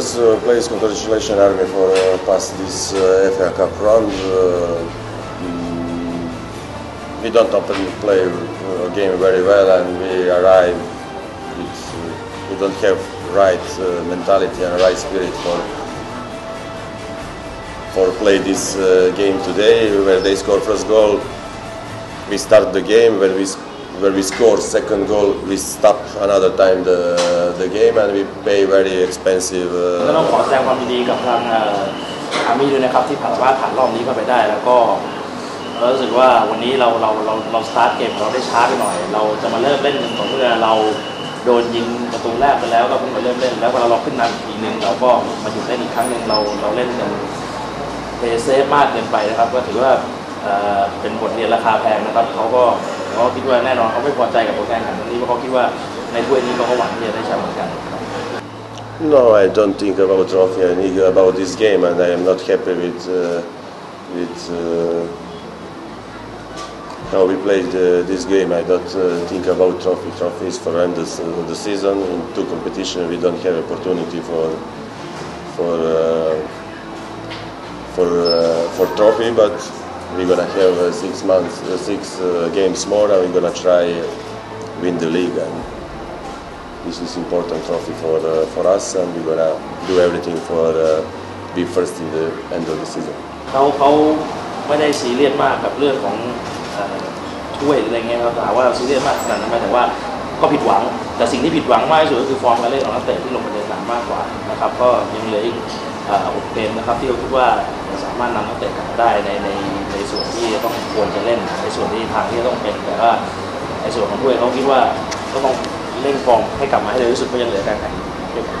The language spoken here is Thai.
place, congratulations Army for uh, pass this uh, FA Cup round. Uh, mm, we don't open play uh, game very well and we arrive. With, uh, we don't have right uh, mentality and right spirit for for play this uh, game today. Where they score first goal, we start the game. When we where we score second goal, we stop another time the the game and we pay very expensive. ก็ต้องขอแสดงความยินดีกับทางอาร์มี่ด้วยนะครับที่ผ่านว่าผ่านรอบนี้เข้าไปได้แล้วก็เรารู้สึกว่าวันนี้เราเราเราเราสตาร์ทเกมเราได้ช้าไปหน่อย เราจะมาเริ่มเล่นกันต่อเมื่อเราโดนยิงประตูแรกไปแล้วก็เพิ่งมาเริ่มเล่น แล้วเวลาเราขึ้นนำอีกนึงเราก็มาหยุดเล่นอีกครั้งหนึ่งเราเราเล่นกันเพย์เซฟมากเกินไปนะครับ ก็ถือว่า เป็นบทเรียนราคาแพงนะครับเขาก็เขาคิดว่าแน่นอนเขาไม่พอใจกับผลการแข่งขันครั้งนี้เพราะเขาคิดว่าในถ้วยนี้เขาก็หวังที่จะได้แชมป์เหมือนกัน No, I don't think about trophy. I think about this game, and I am not happy with uh, with uh, how we played uh, this game. I don't uh, think about trophy. Trophy is for end the, the season. In two competition, we don't have opportunity for for uh, for uh, for trophy, but we're gonna have uh, six months, uh, six uh, games more, and we're gonna try win the league. And this is important trophy for uh, for us, and we're gonna do everything for uh, be first in the end of the season. เขาเขาไม่ได้ซีเรียสมากกับเรื่องของถ้วยอะไรเงี้ยครับถามว่าเราซีเรียสมากขนาดนั้นไหมแต่ว่าก็ผิดหวัง แต่สิ่งที่ผิดหวังมากที่สุดก็คือฟอร์มการเล่นของนักเตะที่ลงไปในสนามมากกว่านะครับ ก็ยังเหลืออีก อ่อหกเกมนะครับที่เราคิดว่าสามารถนำนักเตะกลับมาได้ในในในส่วนที่ต้องควรจะเล่นในส่วนที่ทางที่ต้องเป็นแต่ว่าในส่วนของด้วยเขาคิดว่าก็ต้องเร่งฟอร์มให้กลับมาให้เร็วที่สุดเพราะยังเหลือการแข่งขัน